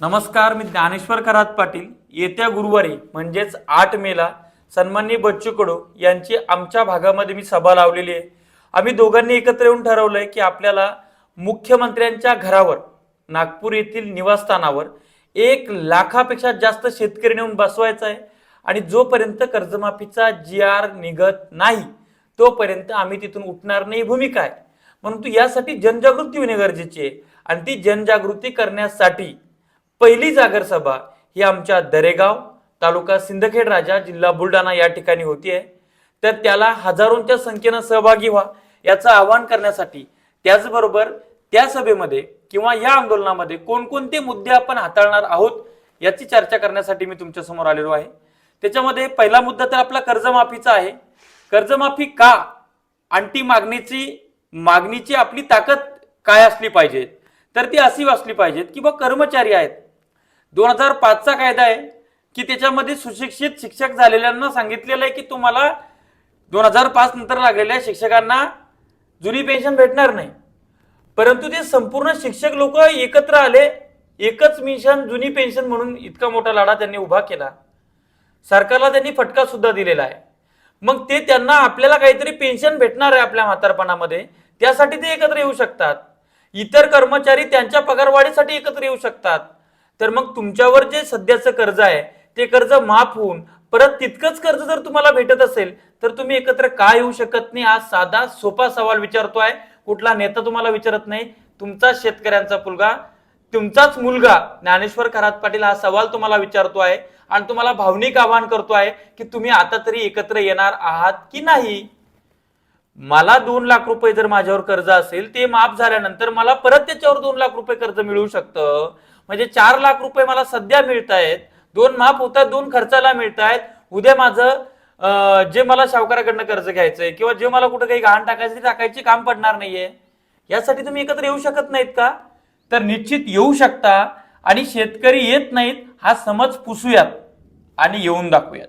नमस्कार मी ज्ञानेश्वर करात पाटील. येत्या गुरुवारी म्हणजेच आठ मेला सन्माननीय बच्चू कडू यांची आमच्या भागामध्ये मी सभा लावलेली आहे. आम्ही दोघांनी एकत्र येऊन ठरवलं आहे की आपल्याला मुख्यमंत्र्यांच्या घरावर नागपूर येथील निवासस्थानावर एक लाखापेक्षा जास्त शेतकरी नेऊन बसवायचा आहे आणि जोपर्यंत कर्जमाफीचा जी आर निघत नाही तोपर्यंत आम्ही तिथून उठणार नाही. भूमिका आहे. परंतु यासाठी जनजागृती होणे गरजेची आहे. आणि ती जनजागृती करण्यासाठी पहिली जागर सभा ही आमच्या दरेगाव तालुका सिंदखेड राजा जिल्हा बुलढाणा या ठिकाणी होती आहे. तर त्याला हजारोंच्या संख्येनं सहभागी व्हा याचं आवाहन करण्यासाठी त्याचबरोबर त्या सभेमध्ये किंवा या आंदोलनामध्ये कोणकोणते मुद्दे आपण हाताळणार आहोत याची चर्चा करण्यासाठी मी तुमच्यासमोर आलेलो आहे. त्याच्यामध्ये पहिला मुद्दा तर आपला कर्जमाफीचा आहे. कर्जमाफी का? आणटी मागणीची मागणीची आपली ताकद काय असली पाहिजे तर ती अशी असली पाहिजेत की बा कर्मचारी आहेत. दोन हजार पाचचा कायदा आहे की त्याच्यामध्ये सुशिक्षित शिक्षक झालेल्यांना सांगितलेलं आहे की तुम्हाला दोन हजार पाच नंतर लागलेल्या शिक्षकांना जुनी पेन्शन भेटणार नाही. परंतु ते संपूर्ण शिक्षक लोक एकत्र आले एकच मिशन जुनी पेन्शन म्हणून इतका मोठा लढा त्यांनी उभा केला. सरकारला त्यांनी फटका सुद्धा दिलेला आहे. मग ते त्यांना आपल्याला काहीतरी पेन्शन भेटणार आहे आपल्या म्हातारपणामध्ये त्यासाठी ते एकत्र येऊ शकतात. इतर कर्मचारी त्यांच्या पगारवाढीसाठी एकत्र येऊ शकतात. तर मग तुमच्यावर जे सध्याचं कर्ज आहे ते कर्ज माफ होऊन परत तितकंच कर्ज जर तुम्हाला भेटत असेल तर तुम्ही एकत्र का येऊ शकत नाही? हा साधा सोपा सवाल विचारतोय कुठला नेता तुम्हाला विचारत नाही? तुमचा शेतकऱ्यांचा मुलगा तुमचाच मुलगा ज्ञानेश्वर खरात पाटील हा सवाल तुम्हाला विचारतो आहे. आणि तुम्हाला भावनिक आवाहन करतो आहे की तुम्ही आता तरी एकत्र येणार आहात की नाही? मला दोन लाख रुपये जर माझ्यावर कर्ज असेल ते माफ झाल्यानंतर मला परत त्याच्यावर दोन लाख रुपये कर्ज मिळू शकतं. म्हणजे चार लाख रुपये मला सध्या मिळत आहेत दोन माफ होत आहेत दोन खर्चाला मिळत आहेत उद्या माझं जे मला सावकाराकडनं कर्ज घ्यायचंय किंवा जे मला कुठं काही गहाण टाकायचं ते टाकायची काम पडणार नाहीये. यासाठी तुम्ही एकत्र येऊ शकत नाहीत का? तर निश्चित येऊ शकता आणि शेतकरी येत नाहीत हा समज पुसूयात आणि येऊन दाखवूयात.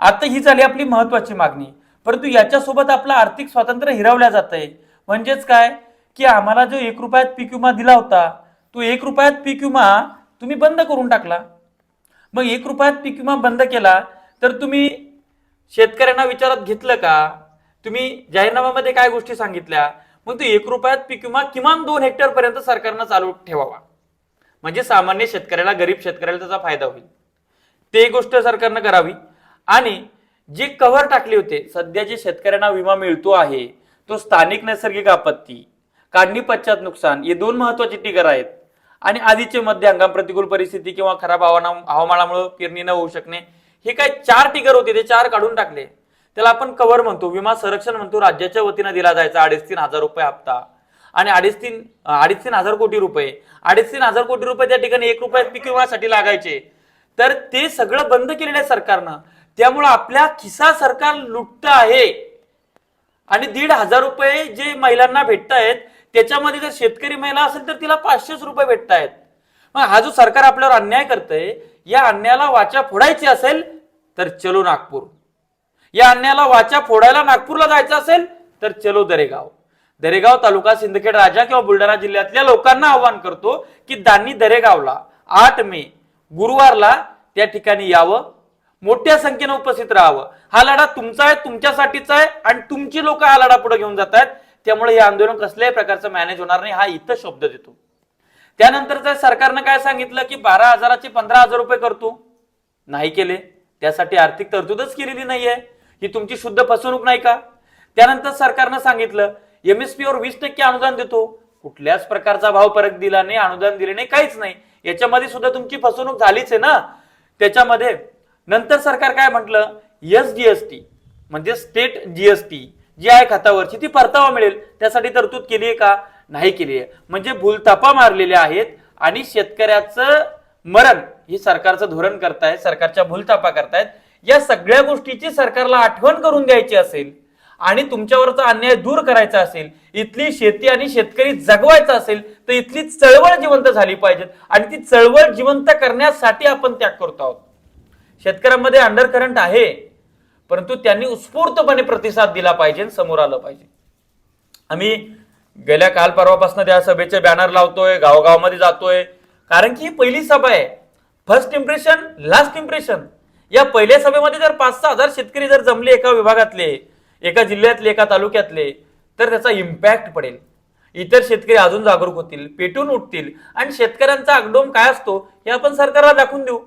आता ही झाली आपली महत्वाची मागणी. परंतु याच्यासोबत आपलं आर्थिक स्वातंत्र्य हिरावल्या जात आहे म्हणजेच काय? की आम्हाला जो एक रुपयात पीक विमा दिला होता तो एक रुपयात पीक विमा तुम्ही बंद करून टाकला. मग एक रुपयात पीक विमा बंद केला तर तुम्ही शेतकऱ्यांना विचारात घेतलं का? तुम्ही जाहीरनाम्यामध्ये काय गोष्टी सांगितल्या? मग तो एक रुपयात पीक विमा किमान दोन हेक्टर पर्यंत सरकारनं चालू ठेवावा. म्हणजे सामान्य शेतकऱ्याला गरीब शेतकऱ्याला त्याचा फायदा होईल. ते गोष्ट सरकारनं करावी. आणि जे कव्हर टाकले होते सध्या जे शेतकऱ्यांना विमा मिळतो आहे तो स्थानिक नैसर्गिक आपत्ती काढणी पश्चात नुकसान हे दोन महत्त्वाचे टिगर आहेत. आणि आधीचे मध्य हंगाम प्रतिकूल परिस्थिती किंवा खराब हवामानामुळे पेरणी न होऊ शकणे हे काय चार टिगर होते ते चार काढून टाकले. त्याला आपण कव्हर म्हणतो विमा संरक्षण म्हणतो राज्याच्या वतीनं दिला जायचा अडीच तीन हजार रुपये हप्ता. आणि अडीच तीन अडीच तीन हजार कोटी रुपये. अडीच तीन हजार कोटी रुपये त्या ठिकाणी एक रुपये पीक विम्यासाठी लागायचे. तर ते सगळं बंद केलेलं आहे सरकारनं. त्यामुळं आपल्या खिसा सरकार लुटत आहे. आणि दीड हजार रुपये जे महिलांना भेटत आहेत त्याच्यामध्ये जर शेतकरी महिला असेल तर तिला पाचशेच रुपये भेटत आहेत मग हा जो सरकार आपल्यावर अन्याय करतंय या अन्यायाला वाचा फोडायची असेल तर चलो नागपूर. या अन्यायाला वाचा फोडायला नागपूरला जायचं असेल तर चलो दरेगाव. दरेगाव तालुका सिंदखेड राजा किंवा बुलढाणा जिल्ह्यातल्या लोकांना आवाहन करतो की दानी दरेगावला आठ मे गुरुवारला त्या ठिकाणी यावं. मोठ्या संख्येनं उपस्थित राहावं. हा लढा तुमचा आहे तुमच्यासाठीचा आहे आणि तुमची लोक हा लढा पुढे घेऊन जात आहेत त्यामुळे हे आंदोलन कसल्याही प्रकारचं मॅनेज होणार नाही हा इथं शब्द देतो. त्यानंतर सरकारनं काय सांगितलं की बारा हजाराचे पंधरा हजार रुपये करतो. नाही केले. त्यासाठी आर्थिक तरतूदच केलेली नाहीये. ही तुमची शुद्ध फसवणूक नाही का? त्यानंतर सरकारनं सांगितलं एमएसपीवर वीस टक्के अनुदान देतो. कुठल्याच प्रकारचा भाव परत दिला नाही अनुदान दिले नाही काहीच नाही. याच्यामध्ये सुद्धा तुमची फसवणूक झालीच आहे ना? त्याच्यामध्ये नंतर सरकार काय म्हटलं? एस टी म्हणजे स्टेट जीएसटी जी आहे खातावरची ती परतावा मिळेल. त्यासाठी तरतूद केली आहे का? नाही केली आहे. म्हणजे भूलतापा मारलेल्या आहेत आणि शेतकऱ्याचं मरण हे सरकारचं धोरण करतायत सरकारच्या भूलतापा करतायत. या सगळ्या गोष्टीची सरकारला आठवण करून द्यायची असेल आणि तुमच्यावरचा अन्याय दूर करायचा असेल इथली शेती आणि शेतकरी जगवायचा असेल तर इथली चळवळ जिवंत झाली पाहिजेत आणि ती चळवळ जिवंत करण्यासाठी आपण त्याग करतो आहोत. शेतकऱ्यांमध्ये अंडर करंट आहे. परंतु त्यांनी उत्स्फूर्तपणे प्रतिसाद दिला पाहिजे आणि समोर आलं पाहिजे. आम्ही गेल्या काल परवापासून त्या सभेचे बॅनर लावतोय गावगावामध्ये जातोय. कारण की ही पहिली सभा आहे. फर्स्ट इम्प्रेशन लास्ट इम्प्रेशन या पहिल्या सभेमध्ये जर पाच सहा हजार शेतकरी जर जमले एका विभागातले एका जिल्ह्यातले एका तालुक्यातले तर त्याचा इम्पॅक्ट पडेल. इतर शेतकरी अजून जागरूक होतील पेटून उठतील आणि शेतकऱ्यांचा आगडोम काय असतो हे आपण सरकारला दाखवून देऊ.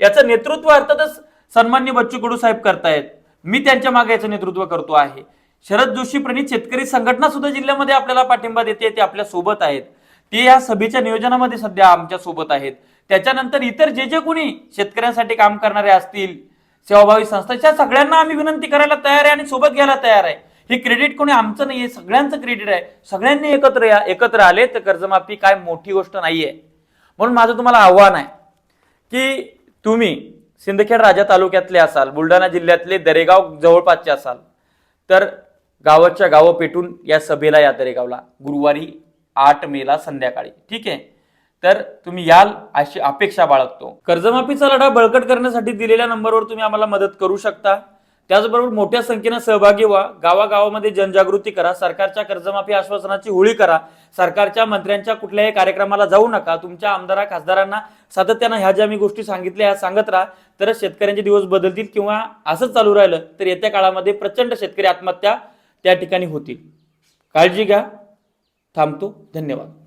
याचं नेतृत्व अर्थातच सन्मान्य बच्चू कडू साहेब करतायत. मी त्यांच्या मागे याचं नेतृत्व करतो आहे. शरद जोशी प्रणित शेतकरी संघटना सुद्धा जिल्ह्यामध्ये आपल्याला पाठिंबा देते ते आपल्यासोबत आहेत. ते या सभेच्या नियोजनामध्ये सध्या आमच्यासोबत आहेत. त्याच्यानंतर इतर जे जे कोणी शेतकऱ्यांसाठी काम करणारे असतील सेवाभावी संस्था त्या सगळ्यांना आम्ही विनंती करायला तयार आहे आणि सोबत घ्यायला तयार आहे. हे क्रेडिट कोणी आमचं नाही आहे सगळ्यांचं क्रेडिट आहे. सगळ्यांनी एकत्र या एकत्र आले तर कर्जमाफी काय मोठी गोष्ट नाहीये. म्हणून माझं तुम्हाला आव्हान आहे की तुम्ही सिंदखेड राजा तालुक्यातले असाल बुलढाणा जिल्ह्यातले दरेगाव जवळपासचे असाल तर गावाच्या गावं पेटून या सभेला या दरेगावला. गुरुवारी आठ मेला संध्याकाळी. ठीक आहे? तर तुम्ही याल अशी अपेक्षा बाळगतो. कर्जमाफीचा लढा बळकट करण्यासाठी दिलेल्या नंबरवर तुम्ही आम्हाला मदत करू शकता. त्याचबरोबर मोठ्या संख्येनं सहभागी व्हा. गावागावामध्ये जनजागृती करा. सरकारच्या कर्जमाफी आश्वासनाची होळी करा. सरकारच्या मंत्र्यांच्या कुठल्याही कार्यक्रमाला जाऊ नका. तुमच्या आमदारा खासदारांना सातत्यानं ह्या ज्या मी गोष्टी सांगितल्या ह्या सांगत राहा. तर शेतकऱ्यांचे दिवस बदलतील किंवा असंच चालू राहिलं तर येत्या काळामध्ये प्रचंड शेतकरी आत्महत्या त्या ठिकाणी होतील. काळजी घ्या. थांबतो. धन्यवाद.